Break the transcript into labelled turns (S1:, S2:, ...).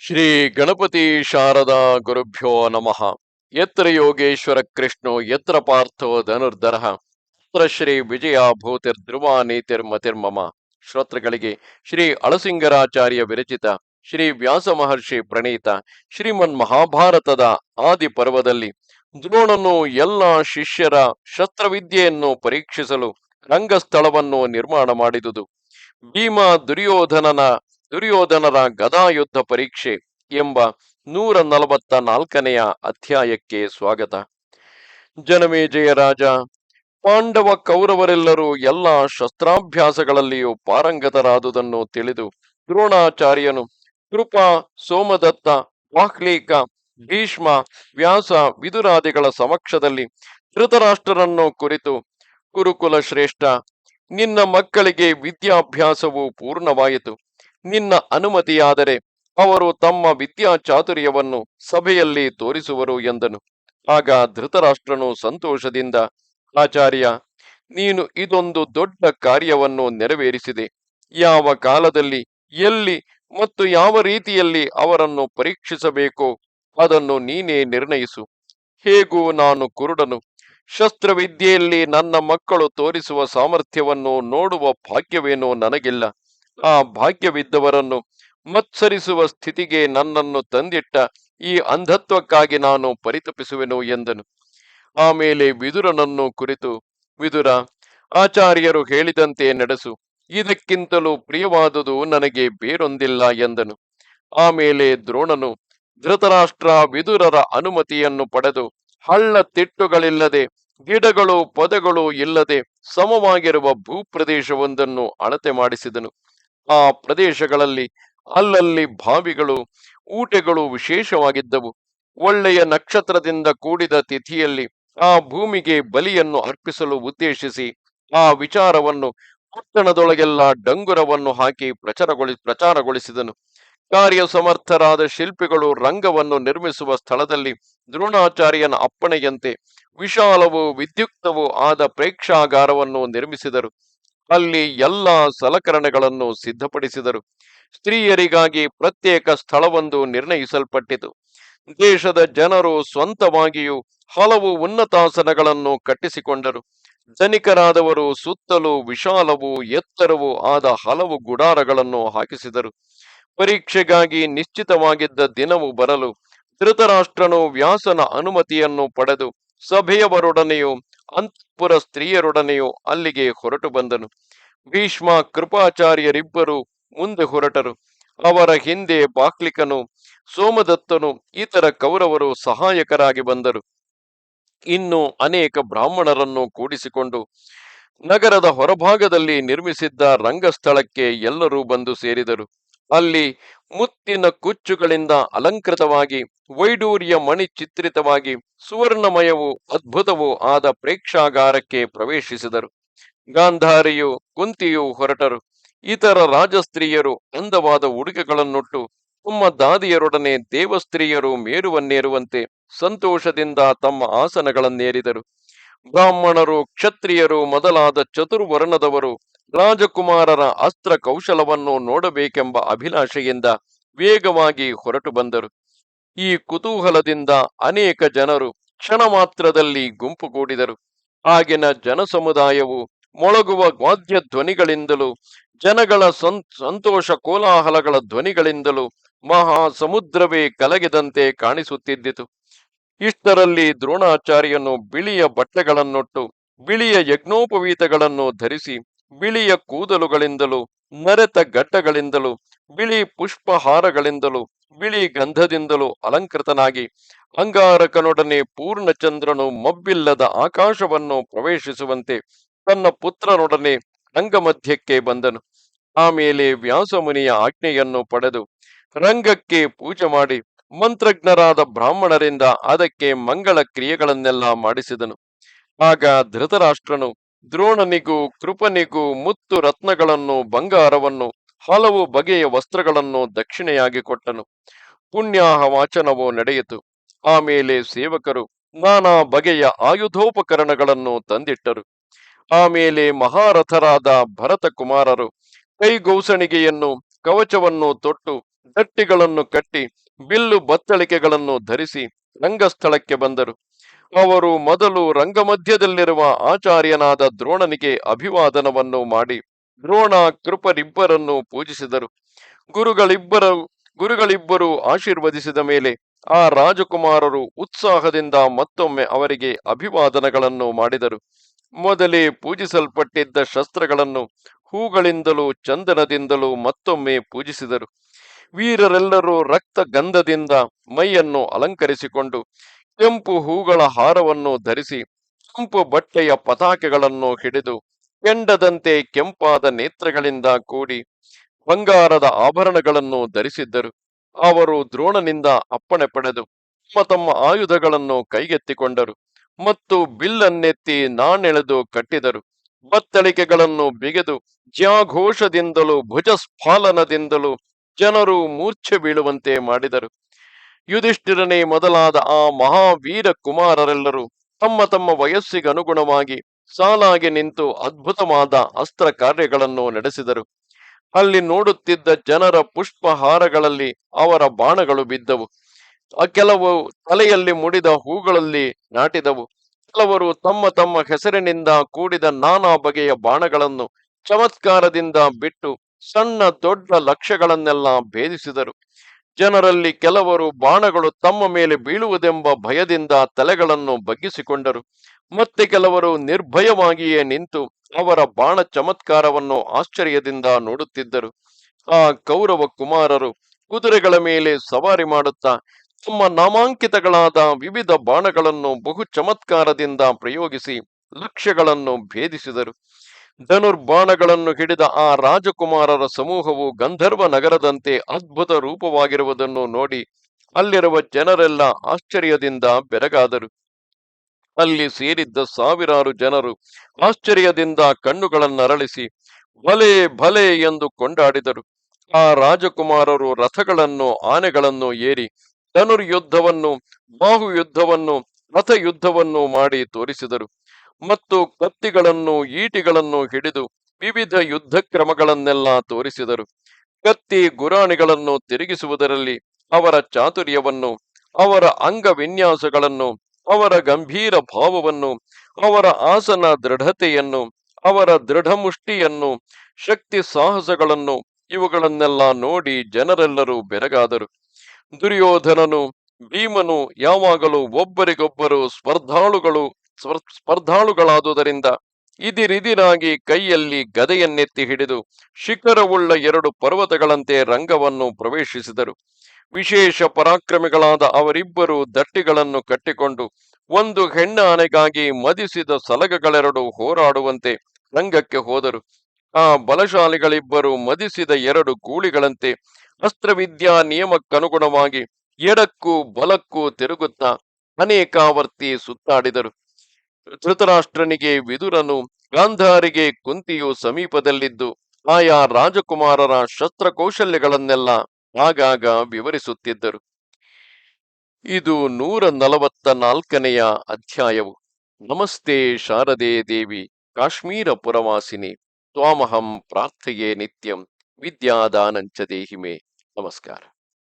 S1: ಶ್ರೀ ಗಣಪತಿ ಶಾರದಾ ಗುರುಭ್ಯೋ ನಮಃ. ಯತ್ರ ಯೋಗೇಶ್ವರ ಕೃಷ್ಣೋ, ಯತ್ರ ಪಾರ್ಥೋ ಧನುರ್ಧರ. ಯತ್ರ ಶ್ರೀ ವಿಜಯ ಭೂತಿರ್ ಧ್ರುವ ನೀತಿರ್ಮತಿರ್ಮಮ ಶ್ರೋತೃಗಳಿಗೆ ಶ್ರೀ ಅಳಸಿಂಗರಾಚಾರ್ಯ ವಿರಚಿತ, ಶ್ರೀ ವ್ಯಾಸ ಮಹರ್ಷಿ ಪ್ರಣೀತ, ಶ್ರೀಮನ್ ಮಹಾಭಾರತದ ಆದಿ ಪರ್ವದಲ್ಲಿ ದ್ರೋಣನು ಎಲ್ಲ ಶಿಷ್ಯರ ಶಸ್ತ್ರವಿದ್ಯೆಯನ್ನು ಪರೀಕ್ಷಿಸಲು ರಂಗಸ್ಥಳವನ್ನು ನಿರ್ಮಾಣ ಮಾಡಿದುದು. ಭೀಮ ದುರ್ಯೋಧನನ ದುರ್ಯೋಧನರ ಗದಾಯುದ್ಧ ಪರೀಕ್ಷೆ ಎಂಬ ನೂರ ನಲವತ್ತ ನಾಲ್ಕನೆಯ ಅಧ್ಯಾಯಕ್ಕೆ ಸ್ವಾಗತ. ಜನಮೇಜಯ ರಾಜ. ಪಾಂಡವ ಕೌರವರೆಲ್ಲರೂ ಎಲ್ಲ ಶಸ್ತ್ರಾಭ್ಯಾಸಗಳಲ್ಲಿಯೂ ಪಾರಂಗತರಾದುದನ್ನು ತಿಳಿದು ದ್ರೋಣಾಚಾರ್ಯನು ಕೃಪಾ, ಸೋಮದತ್ತ ವಾಹ್ಲೀಕ ಭೀಷ್ಮ, ವ್ಯಾಸ, ವಿದುರಾದಿಗಳ ಸಮಕ್ಷದಲ್ಲಿ ಧೃತರಾಷ್ಟ್ರರನ್ನು ಕುರಿತು ಕುರುಕುಲ ಶ್ರೇಷ್ಠ, ನಿನ್ನ ಮಕ್ಕಳಿಗೆ ವಿದ್ಯಾಭ್ಯಾಸವು ಪೂರ್ಣವಾಯಿತು. ನಿನ್ನ ಅನುಮತಿಯಾದರೆ ಅವರು ತಮ್ಮ ವಿದ್ಯಾ ಚಾತುರ್ಯವನ್ನು ಸಭೆಯಲ್ಲಿ ತೋರಿಸುವರು ಎಂದನು. ಆಗ ಧೃತರಾಷ್ಟ್ರನು ಸಂತೋಷದಿಂದ, ಆಚಾರ್ಯ, ನೀನು ಇದೊಂದು ದೊಡ್ಡ ಕಾರ್ಯವನ್ನು ನೆರವೇರಿಸಿದೆ. ಯಾವ ಕಾಲದಲ್ಲಿ, ಎಲ್ಲಿ ಮತ್ತು ಯಾವ ರೀತಿಯಲ್ಲಿ ಅವರನ್ನು ಪರೀಕ್ಷಿಸಬೇಕೋ ಅದನ್ನು ನೀನೇ ನಿರ್ಣಯಿಸು. ಹೇಗೂ ನಾನು ಕುರುಡನು. ಶಸ್ತ್ರವಿದ್ಯೆಯಲ್ಲಿ ನನ್ನ ಮಕ್ಕಳು ತೋರಿಸುವ ಸಾಮರ್ಥ್ಯವನ್ನು ನೋಡುವ ಭಾಗ್ಯವೇನೋ ನನಗಿಲ್ಲ. ಆ ಭಾಗ್ಯವಿದ್ದವರನ್ನು ಮತ್ಸರಿಸುವ ಸ್ಥಿತಿಗೆ ನನ್ನನ್ನು ತಂದಿಟ್ಟ ಈ ಅಂಧತ್ವಕ್ಕಾಗಿ ನಾನು ಪರಿತಪಿಸುವೆನು ಎಂದನು. ಆಮೇಲೆ ವಿದುರನನ್ನು ಕುರಿತು, ವಿದುರ, ಆಚಾರ್ಯರು ಹೇಳಿದಂತೆ ನಡೆಸು. ಇದಕ್ಕಿಂತಲೂ ಪ್ರಿಯವಾದುದು ನನಗೆ ಬೇರೊಂದಿಲ್ಲ ಎಂದನು. ಆಮೇಲೆ ದ್ರೋಣನು, ಧೃತರಾಷ್ಟ್ರ ವಿದುರರ ಅನುಮತಿಯನ್ನು ಪಡೆದು ಹಳ್ಳ ತಿಟ್ಟುಗಳಿಲ್ಲದೆ ಗಿಡಗಳು ಪೊದೆಗಳು ಇಲ್ಲದೆ ಸಮವಾಗಿರುವ ಭೂಪ್ರದೇಶವೊಂದನ್ನು ಅಳತೆ ಮಾಡಿಸಿದನು. ಆ ಪ್ರದೇಶಗಳಲ್ಲಿ ಅಲ್ಲಲ್ಲಿ ಬಾವಿಗಳು, ಊಟೆಗಳು ವಿಶೇಷವಾಗಿದ್ದವು. ಒಳ್ಳೆಯ ನಕ್ಷತ್ರದಿಂದ ಕೂಡಿದ ತಿಥಿಯಲ್ಲಿ ಆ ಭೂಮಿಗೆ ಬಲಿಯನ್ನು ಅರ್ಪಿಸಲು ಉದ್ದೇಶಿಸಿ ಆ ವಿಚಾರವನ್ನು ಪಟ್ಟಣದೊಳಗೆಲ್ಲ ಡಂಗುರವನ್ನು ಹಾಕಿ ಪ್ರಚಾರಗೊಳಿ, ಪ್ರಚಾರಗೊಳಿಸಿದನು. ಕಾರ್ಯ ಸಮರ್ಥರಾದ ಶಿಲ್ಪಿಗಳು ರಂಗವನ್ನು ನಿರ್ಮಿಸುವ ಸ್ಥಳದಲ್ಲಿ ದ್ರೋಣಾಚಾರ್ಯನ ಅಪ್ಪಣೆಯಂತೆ ವಿಶಾಲವೂ ವಿದ್ಯುಕ್ತವೂ ಆದ ಪ್ರೇಕ್ಷಾಗಾರವನ್ನು ನಿರ್ಮಿಸಿದರು. ಅಲ್ಲಿ ಎಲ್ಲ ಸಲಕರಣೆಗಳನ್ನು ಸಿದ್ಧಪಡಿಸಿದರು. ಸ್ತ್ರೀಯರಿಗಾಗಿ ಪ್ರತ್ಯೇಕ ಸ್ಥಳವೊಂದು ನಿರ್ಣಯಿಸಲ್ಪಟ್ಟಿತು. ದೇಶದ ಜನರು ಸ್ವಂತವಾಗಿಯೂ ಹಲವು ಉನ್ನತಾಸನಗಳನ್ನು ಕಟ್ಟಿಸಿಕೊಂಡರು. ಧನಿಕರಾದವರು ಸುತ್ತಲೂ ವಿಶಾಲವೂ ಎತ್ತರವೂ ಆದ ಹಲವು ಗುಡಾರಗಳನ್ನು ಹಾಕಿಸಿದರು. ಪರೀಕ್ಷೆಗಾಗಿ ನಿಶ್ಚಿತವಾಗಿದ್ದ ದಿನವು ಬರಲು ಧೃತರಾಷ್ಟ್ರನು ವ್ಯಾಸನ ಅನುಮತಿಯನ್ನು ಪಡೆದು ಸಭೆಯವರೊಡನೆಯೂ ಅಂತಃಪುರ ಸ್ತ್ರೀಯರೊಡನೆಯೂ ಅಲ್ಲಿಗೆ ಹೊರಟು ಬಂದನು. ಭೀಷ್ಮ ಕೃಪಾಚಾರ್ಯರಿಬ್ಬರು ಮುಂದೆ ಹೊರಟರು. ಅವರ ಹಿಂದೆ ಬಾಕ್ಲಿಕನು, ಸೋಮದತ್ತನು, ಇತರ ಕೌರವರು ಸಹಾಯಕರಾಗಿ ಬಂದರು. ಇನ್ನು ಅನೇಕ ಬ್ರಾಹ್ಮಣರನ್ನು ಕೂಡಿಸಿಕೊಂಡು ನಗರದ ಹೊರಭಾಗದಲ್ಲಿ ನಿರ್ಮಿಸಿದ್ದ ರಂಗಸ್ಥಳಕ್ಕೆ ಎಲ್ಲರೂ ಬಂದು ಸೇರಿದರು. ಅಲ್ಲಿ ಮುತ್ತಿನ ಕುಚ್ಚುಗಳಿಂದ ಅಲಂಕೃತವಾಗಿ, ವೈಡೂರ್ಯ ಮಣಿ ಚಿತ್ರಿತವಾಗಿ ಸುವರ್ಣಮಯವೂ ಅದ್ಭುತವೂ ಆದ ಪ್ರೇಕ್ಷಾಗಾರಕ್ಕೆ ಪ್ರವೇಶಿಸಿದರು. ಗಾಂಧಾರಿಯು ಕುಂತಿಯು ಹೊರಟರು. ಇತರ ರಾಜಸ್ತ್ರೀಯರು ಅಂದವಾದ ಉಡುಗೆಗಳನ್ನುಟ್ಟು ತಮ್ಮ ದಾದಿಯರೊಡನೆ ದೇವಸ್ತ್ರೀಯರು ಮೇರುವನ್ನೇರುವಂತೆ ಸಂತೋಷದಿಂದ ತಮ್ಮ ಆಸನಗಳನ್ನೇರಿದರು. ಬ್ರಾಹ್ಮಣರು, ಕ್ಷತ್ರಿಯರು ಮೊದಲಾದ ಚತುರ್ವರ್ಣದವರು ರಾಜಕುಮಾರರ ಅಸ್ತ್ರ ಕೌಶಲವನ್ನು ನೋಡಬೇಕೆಂಬ ಅಭಿಲಾಷೆಯಿಂದ ವೇಗವಾಗಿ ಹೊರಟು ಬಂದರು. ಈ ಕುತೂಹಲದಿಂದ ಅನೇಕ ಜನರು ಕ್ಷಣ ಮಾತ್ರದಲ್ಲಿ ಗುಂಪುಗೂಡಿದರು ಆಗಿನ ಜನಸಮುದಾಯವು ಮೊಳಗುವ ವಾದ್ಯ ಧ್ವನಿಗಳಿಂದಲೂ, ಜನಗಳ ಸಂತೋಷ ಕೋಲಾಹಲಗಳ ಧ್ವನಿಗಳಿಂದಲೂ ಮಹಾ ಸಮುದ್ರವೇ ಕಲಗಿದಂತೆ ಕಾಣಿಸುತ್ತಿದ್ದಿತು. ಇಷ್ಟರಲ್ಲಿ ದ್ರೋಣಾಚಾರ್ಯನು ಬಿಳಿಯ ಬಟ್ಟೆಗಳನ್ನೊಟ್ಟು, ಬಿಳಿಯ ಯಜ್ಞೋಪವೀತಗಳನ್ನು ಧರಿಸಿ ಬಿಳಿಯ ಕೂದಲುಗಳಿಂದಲೂ ನರೆತ ಘಟ್ಟಗಳಿಂದಲೂ ಬಿಳಿ ಪುಷ್ಪಹಾರಗಳಿಂದಲೂ, ಬಿಳಿ ಗಂಧದಿಂದಲೂ ಅಲಂಕೃತನಾಗಿ ಅಂಗಾರಕನೊಡನೆ ಪೂರ್ಣಚಂದ್ರನು ಮಬ್ಬಿಲ್ಲದ ಆಕಾಶವನ್ನು ಪ್ರವೇಶಿಸುವಂತೆ ತನ್ನ ಪುತ್ರನೊಡನೆ ರಂಗಮಧ್ಯಕ್ಕೆ ಬಂದನು. ಆಮೇಲೆ ವ್ಯಾಸಮುನಿಯ ಆಜ್ಞೆಯನ್ನು ಪಡೆದು ರಂಗಕ್ಕೆ ಪೂಜೆ ಮಾಡಿ ಮಂತ್ರಜ್ಞರಾದ ಬ್ರಾಹ್ಮಣರಿಂದ ಅದಕ್ಕೆ ಮಂಗಳ ಕ್ರಿಯೆಗಳನ್ನೆಲ್ಲ ಮಾಡಿಸಿದನು. ಆಗ ಧೃತರಾಷ್ಟ್ರನು ದ್ರೋಣನಿಗೂ, ಕೃಪನಿಗೂ ಮುತ್ತು ರತ್ನಗಳನ್ನು, ಬಂಗಾರವನ್ನು, ಹಲವು ಬಗೆಯ ವಸ್ತ್ರಗಳನ್ನು ದಕ್ಷಿಣೆಯಾಗಿ ಕೊಟ್ಟನು. ಪುಣ್ಯಾಹ ವಾಚನವು ನಡೆಯಿತು ಆಮೇಲೆ ಸೇವಕರು ನಾನಾ ಬಗೆಯ ಆಯುಧೋಪಕರಣಗಳನ್ನು ತಂದಿಟ್ಟರು. ಆಮೇಲೆ ಮಹಾರಥರಾದ ಭರತ ಕುಮಾರರು ಕೈಗೌಸಣಿಗೆಯನ್ನು, ಕವಚವನ್ನು ತೊಟ್ಟು, ದಟ್ಟಿಗಳನ್ನು ಕಟ್ಟಿ, ಬಿಲ್ಲು ಬತ್ತಳಿಕೆಗಳನ್ನು ಧರಿಸಿ ರಂಗಸ್ಥಳಕ್ಕೆ ಬಂದರು. ಅವರು ಮೊದಲು ರಂಗಮಧ್ಯದಲ್ಲಿರುವ ಆಚಾರ್ಯನಾದ ದ್ರೋಣನಿಗೆ ಅಭಿವಾದನವನ್ನು ಮಾಡಿ ದ್ರೋಣ ಕೃಪರಿಬ್ಬರನ್ನು ಪೂಜಿಸಿದರು. ಗುರುಗಳಿಬ್ಬರು ಗುರುಗಳಿಬ್ಬರು ಆಶೀರ್ವದಿಸಿದ ಮೇಲೆ ಆ ರಾಜಕುಮಾರರು ಉತ್ಸಾಹದಿಂದ ಮತ್ತೊಮ್ಮೆ ಅವರಿಗೆ ಅಭಿವಾದನಗಳನ್ನು ಮಾಡಿದರು. ಮೊದಲೇ ಪೂಜಿಸಲ್ಪಟ್ಟಿದ್ದ ಶಸ್ತ್ರಗಳನ್ನು ಹೂಗಳಿಂದಲೂ ಚಂದನದಿಂದಲೂ ಮತ್ತೊಮ್ಮೆ ಪೂಜಿಸಿದರು. ವೀರರೆಲ್ಲರೂ ರಕ್ತ ಗಂಧದಿಂದ ಮೈಯನ್ನು ಅಲಂಕರಿಸಿಕೊಂಡು ಕೆಂಪು ಹೂಗಳ ಹಾರವನ್ನು ಧರಿಸಿ ಕೆಂಪು ಬಟ್ಟೆಯ ಪತಾಕೆಗಳನ್ನು ಹಿಡಿದು ಕೆಂಡದಂತೆ ಕೆಂಪಾದ ನೇತ್ರಗಳಿಂದ ಕೂಡಿ ಬಂಗಾರದ ಆಭರಣಗಳನ್ನು ಧರಿಸಿದ್ದರು. ಅವರು ದ್ರೋಣನಿಂದ ಅಪ್ಪಣೆ ಪಡೆದು ತಮ್ಮ ತಮ್ಮ ಆಯುಧಗಳನ್ನು ಕೈಗೆತ್ತಿಕೊಂಡರು ಮತ್ತು ಬಿಲ್ಲನ್ನೆತ್ತಿ ನಾಣೆಳೆದು ಕಟ್ಟಿದರು. ಬತ್ತಳಿಕೆಗಳನ್ನು ಬಿಗೆದು ಜ್ಯಾಘೋಷದಿಂದಲೂ ಭುಜಸ್ಫಾಲನದಿಂದಲೂ ಜನರು ಮೂರ್ಛೆ ಬೀಳುವಂತೆ ಮಾಡಿದರು. ಯುಧಿಷ್ಠಿರನೇ ಮೊದಲಾದ ಆ ಮಹಾವೀರ ಕುಮಾರರೆಲ್ಲರೂ ತಮ್ಮ ತಮ್ಮ ವಯಸ್ಸಿಗನುಗುಣವಾಗಿ ಸಾಲಾಗಿ ನಿಂತು ಅದ್ಭುತವಾದ ಅಸ್ತ್ರ ಕಾರ್ಯಗಳನ್ನು ನಡೆಸಿದರು. ಅಲ್ಲಿ ನೋಡುತ್ತಿದ್ದ ಜನರ ಪುಷ್ಪಹಾರಗಳಲ್ಲಿ ಅವರ ಬಾಣಗಳು ಬಿದ್ದವು. ಕೆಲವು ತಲೆಯಲ್ಲಿ ಮುಡಿದ ಹೂಗಳಲ್ಲಿ ನಾಟಿದವು. ಕೆಲವರು ತಮ್ಮ ತಮ್ಮ ಹೆಸರಿನಿಂದ ಕೂಡಿದ ನಾನಾ ಬಗೆಯ ಬಾಣಗಳನ್ನು ಚಮತ್ಕಾರದಿಂದ ಬಿಟ್ಟು ಸಣ್ಣ ದೊಡ್ಡ ಲಕ್ಷ್ಯಗಳನ್ನೆಲ್ಲ ಭೇದಿಸಿದರು. ಜನರಲ್ಲಿ ಕೆಲವರು ಬಾಣಗಳು ತಮ್ಮ ಮೇಲೆ ಬೀಳುವುದೆಂಬ ಭಯದಿಂದ ತಲೆಗಳನ್ನು ಬಗ್ಗಿಸಿಕೊಂಡರು. ಮತ್ತೆ ಕೆಲವರು ನಿರ್ಭಯವಾಗಿಯೇ ನಿಂತು ಅವರ ಬಾಣ ಚಮತ್ಕಾರವನ್ನು ಆಶ್ಚರ್ಯದಿಂದ ನೋಡುತ್ತಿದ್ದರು. ಆ ಕೌರವ ಕುಮಾರರು ಕುದುರೆಗಳ ಮೇಲೆ ಸವಾರಿ ಮಾಡುತ್ತಾ ತಮ್ಮ ನಾಮಾಂಕಿತಗಳಾದ ವಿವಿಧ ಬಾಣಗಳನ್ನು ಬಹು ಚಮತ್ಕಾರದಿಂದ ಪ್ರಯೋಗಿಸಿ ಲಕ್ಷ್ಯಗಳನ್ನು ಭೇದಿಸಿದರು. ಧನುರ್ಬಾಣಗಳನ್ನು ಹಿಡಿದ ಆ ರಾಜಕುಮಾರರ ಸಮೂಹವು ಗಂಧರ್ವ ನಗರದಂತೆ ಅದ್ಭುತ ರೂಪವಾಗಿರುವುದನ್ನು ನೋಡಿ ಅಲ್ಲಿರುವ ಜನರೆಲ್ಲ ಆಶ್ಚರ್ಯದಿಂದ ಬೆರಗಾದರು. ಅಲ್ಲಿ ಸೇರಿದ್ದ ಸಾವಿರಾರು ಜನರು ಆಶ್ಚರ್ಯದಿಂದ ಕಣ್ಣುಗಳನ್ನರಳಿಸಿ, ಭಲೆ ಭಲೆ ಎಂದು ಕೊಂಡಾಡಿದರು. ಆ ರಾಜಕುಮಾರರು ರಥಗಳನ್ನು, ಆನೆಗಳನ್ನು ಏರಿ ಧನುರ್ಯುದ್ಧವನ್ನು, ಬಾಹುಯುದ್ಧವನ್ನು, ರಥಯುದ್ಧವನ್ನು ಮಾಡಿ ತೋರಿಸಿದರು. ಮತ್ತು ಕತ್ತಿಗಳನ್ನು, ಈಟಿಗಳನ್ನು ಹಿಡಿದು ವಿವಿಧ ಯುದ್ಧ ಕ್ರಮಗಳನ್ನೆಲ್ಲ ತೋರಿಸಿದರು. ಕತ್ತಿ ಗುರಾಣಿಗಳನ್ನು ತಿರುಗಿಸುವುದರಲ್ಲಿ ಅವರ ಚಾತುರ್ಯವನ್ನು, ಅವರ ಅಂಗವಿನ್ಯಾಸಗಳನ್ನು, ಅವರ ಗಂಭೀರ ಭಾವವನ್ನು, ಅವರ ಆಸನ ದೃಢತೆಯನ್ನು, ಅವರ ದೃಢಮುಷ್ಟಿಯನ್ನು, ಶಕ್ತಿ ಸಾಹಸಗಳನ್ನು ಇವುಗಳನ್ನೆಲ್ಲ ನೋಡಿ ಜನರೆಲ್ಲರೂ ಬೆರಗಾದರು. ದುರ್ಯೋಧನನು ಭೀಮನು ಯಾವಾಗಲೂ ಒಬ್ಬರಿಗೊಬ್ಬರು ಸ್ಪರ್ಧಾಳುಗಳು ಸ್ಪರ್- ಸ್ಪರ್ಧಾಳುಗಳಾದುದರಿಂದ ಇದಿರಿದಿರಾಗಿ ಕೈಯಲ್ಲಿ ಗದೆಯನ್ನೆತ್ತಿ ಹಿಡಿದು ಶಿಖರವುಳ್ಳ ಎರಡು ಪರ್ವತಗಳಂತೆ ರಂಗವನ್ನು ಪ್ರವೇಶಿಸಿದರು. ವಿಶೇಷ ಪರಾಕ್ರಮಿಗಳಾದ ಅವರಿಬ್ಬರು ದಟ್ಟಿಗಳನ್ನು ಕಟ್ಟಿಕೊಂಡು ಒಂದು ಹೆಣ್ಣ ಆನೆಗಾಗಿ ಮದಿಸಿದ ಸಲಗಗಳೆರಡು ಹೋರಾಡುವಂತೆ ರಂಗಕ್ಕೆ ಹೋದರು. ಆ ಬಲಶಾಲಿಗಳಿಬ್ಬರು ಮದಿಸಿದ ಎರಡು ಗೂಳಿಗಳಂತೆ ಅಸ್ತ್ರವಿದ್ಯಾ ನಿಯಮಕ್ಕನುಗುಣವಾಗಿ ಎಡಕ್ಕೂ ಬಲಕ್ಕೂ ತಿರುಗುತ್ತಾ ಅನೇಕಾವರ್ತಿ ಸುತ್ತಾಡಿದರು. ಧೃತರಾಷ್ಟ್ರನಿಗೆ ವಿದುರನು, ಗಾಂಧಾರಿಗೆ ಕುಂತಿಯು ಸಮೀಪದಲ್ಲಿದ್ದು, ಆಯಾ ರಾಜಕುಮಾರರ ಶಸ್ತ್ರಕೌಶಲ್ಯಗಳನ್ನೆಲ್ಲ ಆಗಾಗ ವಿವರಿಸುತ್ತಿದ್ದರು. ಇದು ನೂರ ನಲವತ್ತ ನಾಲ್ಕನೆಯ ಅಧ್ಯಾಯವು. ನಮಸ್ತೆ ಶಾರದೆ ದೇವಿ, ಕಾಶ್ಮೀರ ಪುರವಾಸಿನಿ, ತ್ವಾಮಹಂ ಪ್ರಾರ್ಥೆಯೇ ನಿತ್ಯಂ, ವಿದ್ಯಾದಾನಂಚ ದೇಹಿಮೆ. ನಮಸ್ಕಾರ.